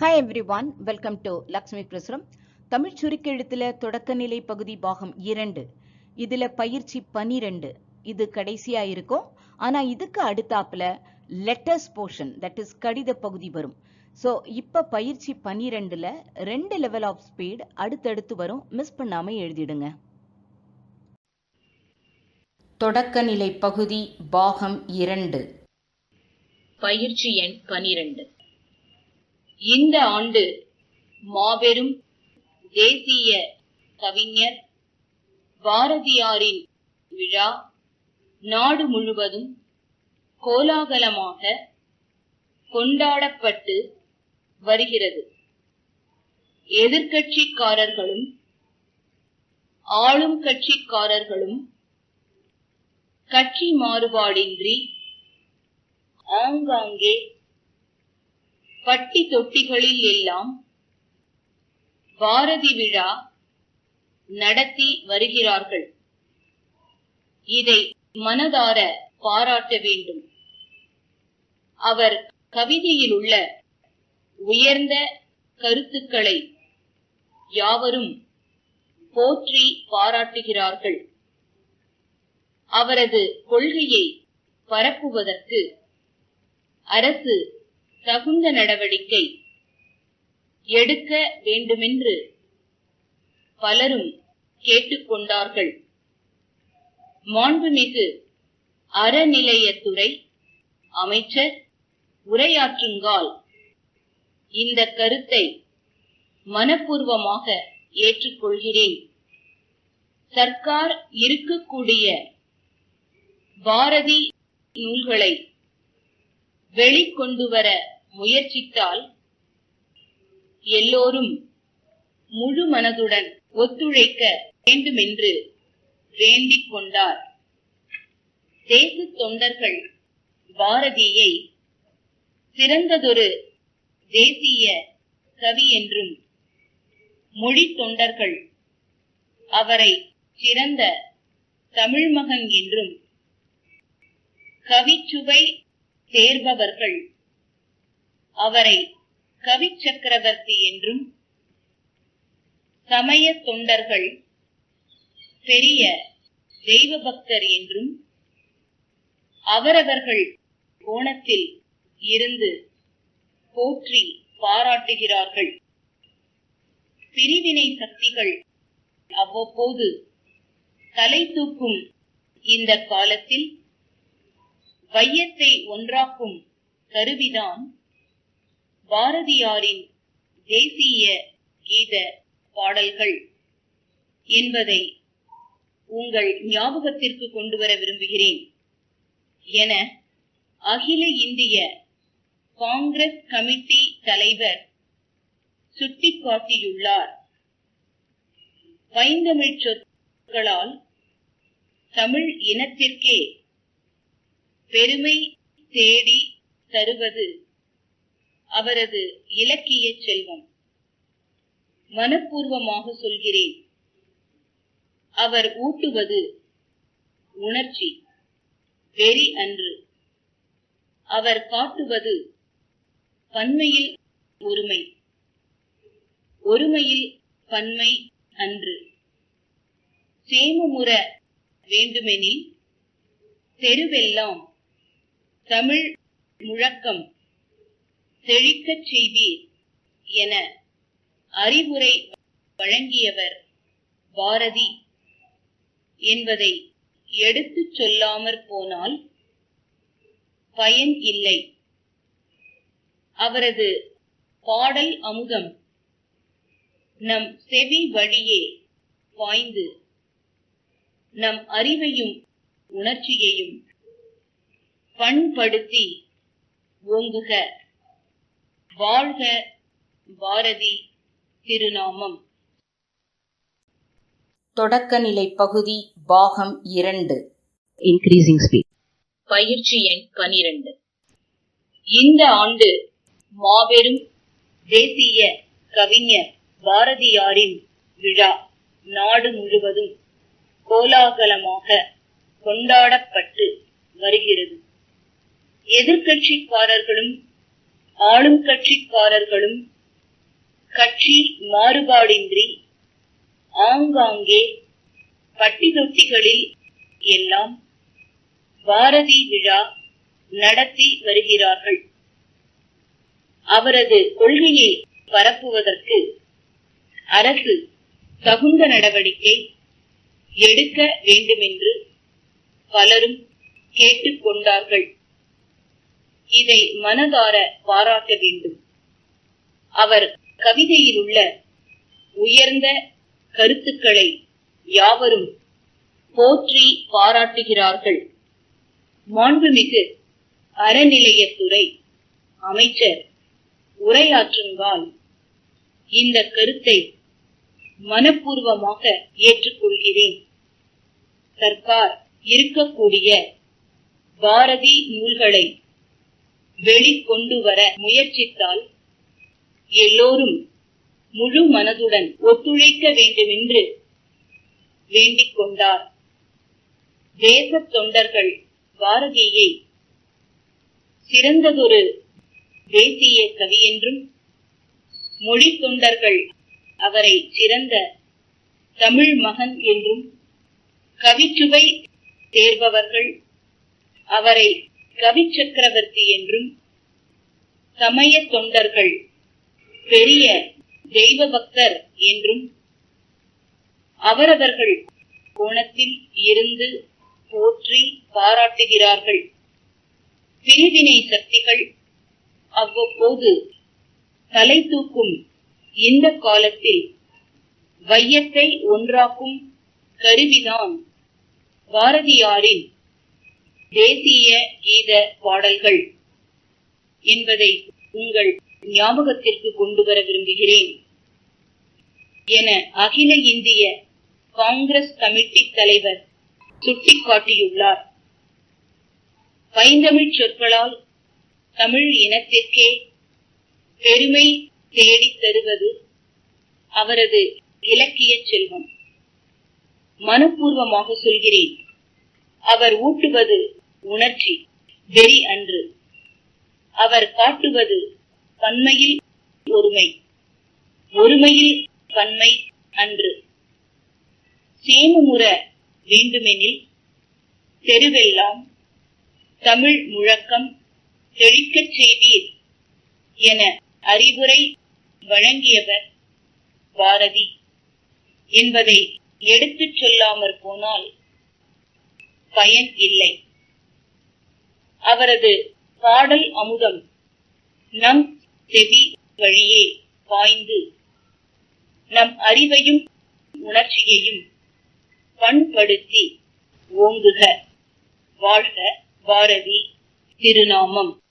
Hi everyone welcome to Lakshmi Prasuram Tamil சுருக்கெழுத்தில் தொடக்க நிலை பகுதி பாகம் இரண்டு. இதுல பயிற்சி பனிரெண்டு. இது கடைசியா இருக்கும். ஆனா இதுக்கு அடுத்தாப்புல லெட்டர்ஸ் போர்ஷன் தட் இஸ் கடித பகுதி வரும். ஸோ இப்போ பயிற்சி பனிரெண்டுல ரெண்டு லெவல் ஆஃப் ஸ்பீட் அடுத்தடுத்து வரும். மிஸ் பண்ணாம எழுதிடுங்க. தொடக்க நிலை பகுதி பாகம் இரண்டு. பயிற்சி எண் பனிரெண்டு. இந்த ஆண்டு மாபெரும் தேசிய கவிஞர் பாரதியாரின் விழா நாடு முழுவதும் கோலாகலமாக கொண்டாடப்பட்டு வருகிறது. எதிர்க்கட்சிக்காரர்களும் ஆளும் கட்சிக்காரர்களும் கட்சி மாறுபாடின்றி ஆங்காங்கே பட்டி தொட்டிகளில் எல்லாம் பாரதி விழா நடத்தி வருகிறார்கள். இதை மனதார பாராட்ட வேண்டும். அவர் கவிதையில் உள்ள உயர்ந்த கருத்துக்களை யாவரும் போற்றி பாராட்டுகிறார்கள். அவரது கொள்கையை பரப்புவதற்கு அரசு தகுந்த நடவடிக்கை எடுக்க வேண்டுமென்று பலரும் கேட்டுக்கொண்டார்கள். மாண்புமிகு அறநிலையத்துறை அமைச்சர் உரையாற்றுங்கால் இந்த கருத்தை மனப்பூர்வமாக ஏற்றுக்கொள்கிறேன். சர்க்கார் இருக்கக்கூடிய பாரதி நூல்களை வெளிக்கொண்டு வர முயற்சித்தால் எல்லோரும் முழு மனதுடன் ஒத்துழைக்க வேண்டுமென்று வேண்டிக் கொண்டார். தேச தொண்டர்கள் பாரதியை சிறந்ததொரு தேசிய கவி என்றும் மொழி தொண்டர்கள் அவரை சிறந்த தமிழ்மகன் என்றும் கவிச்சுவை சேர்பவர்கள். அவரை கவி சக்கரவர்த்தி என்றும் சமய தொண்டர்கள் பெரிய தெய்வ பக்தர் என்றும் அவரவர்கள் கோணத்தில் இருந்து போற்றி பாராட்டுகிறார்கள். பிரிவினை சக்திகள் அவ்வப்போது தலை தூக்கும் இந்த காலத்தில் வையத்தை ஒன்றாக்கும் கருவிதான் பாரதியாரின் தேசிய கீத பாடல்கள் என்பதை உங்கள் ஞாபகத்திற்கு கொண்டு வர விரும்புகிறேன். என அகில இந்திய காங்கிரஸ் கமிட்டி தலைவர் சுட்டிக்காட்டியுள்ளார். பைந்தமிழ் சொற்களால் தமிழ் இனத்திற்கே பெருமை தேடி தருவது அவரது இலக்கிய செல்வம். மனப்பூர்வமாக சொல்கிறேன். அவர் ஊட்டுவது உணர்ச்சி வெறி அன்று. அவர் காட்டுவது பன்மையில் ஒருமை ஒருமையில் பன்மை அன்று. சேமமுற வேண்டுமெனில் தெருவெல்லாம் தமிழ் முழக்கம். செழிக்கச் செய்வீர் என அறிவுரை வழங்கியவர் பாரதி. என்பதை எடுத்துச் சொல்லாமற் போனால் பயன் இல்லை. அவரது பாடல் அமுதம் நம் செவி வழியே பாய்ந்து நம் அறிவையும் உணர்ச்சியையும் பண்படுத்தி ஓங்குக. வாழ்க பாரதி திருநாமம். தொடக்க நிலை பகுதி பாகம் இரண்டு. இன்க்ரீசிங் ஸ்பீட் பயிற்சி எண் பனிரெண்டு. இந்த ஆண்டு மாபெரும் தேசிய கவிஞர் பாரதியாரின் விழா நாடு முழுவதும் கோலாகலமாக கொண்டாடப்பட்டு வருகிறது. எதிர்க்கட்சிக்காரர்களும் ஆளும் கட்சிக்காரர்களும் கட்சி மாறுபாடின்றி ஆங்காங்கே பட்டி தொட்டிகளில் எல்லாம் பாரதி விழா நடத்தி வருகிறார்கள். அவரது கொள்கையை பரப்புவதற்கு அரசு தகுந்த நடவடிக்கை எடுக்க வேண்டுமென்று பலரும் கேட்டுக்கொண்டார்கள். இதை மனதார பாராட்ட வேண்டும். அவர் கவிதையில் உள்ள உயர்ந்த கருத்துக்களை யாவரும் போற்றி பாராட்டுகிறார்கள். மாண்புமிகு அறநிலையத்துறை அமைச்சர் உரையாற்றுங்கால் இந்த கருத்தை மனப்பூர்வமாக ஏற்றுக்கொள்கிறேன். சர்க்கார் இருக்கக்கூடிய பாரதி நூல்களை வெளிக்கொண்டு வர முயற்சித்தால் எல்லோரும் முழு மனதுடன் ஒத்துழைக்க வேண்டுமென்று வேண்டிக் கொண்டார். தேச தொண்டர்கள் பாரதியை சிறந்ததொரு தேசிய கவி என்றும் மொழி தொண்டர்கள் அவரை சிறந்த தமிழ் மகன் என்றும் கவிச்சுவை சேர்பவர்கள் அவரை கவி சக்கரவர்த்தி என்றும் சமய தொண்டர்கள் பெரிய தெய்வ பக்தர் என்றும் அவரவர்கள் கோணத்தில் இருந்து போற்றி பாராட்டுகிறார்கள். பிரிவினை சக்திகள் அவ்வப்போது தலை தூக்கும் இந்த காலத்தில் வையத்தை ஒன்றாக்கும் கருவிதான் பாரதியாரின் தேசிய கீத பாடல்கள் என்பதை உங்கள் ஞாபகத்திற்கு கொண்டு வர விரும்புகிறேன். என அகில இந்திய காங்கிரஸ் கமிட்டி தலைவர் சுட்டிக்காட்டியுள்ளார். பைந்தமிழ் சொற்களால் தமிழ் இனத்திற்கே பெருமை தேடித் தருவது அவரது இலக்கிய செல்வம். மனப்பூர்வமாக சொல்கிறேன். அவர் ஊட்டுவது உணர்ச்சி வெறி அன்று. அவர் காட்டுவது பன்மையில் ஒருமை ஒருமையில் பன்மை அன்று. சேமுமுற வேண்டுமெனில் தெருவெல்லாம் தமிழ் முழக்கம் தெளிக்கச் செய்வீர் என அறிவுரை வழங்கியவர் பாரதி. என்பதை எடுத்துச் சொல்லாமற் போனால் பயன் இல்லை. அவரது பாடல் அமுதம் நம் செவி வழியே பாய்ந்து. நம் அறிவையும் உணர்ச்சியையும் பண்படுத்தி ஓங்குக. வாழ்க பாரதி திருநாமம்.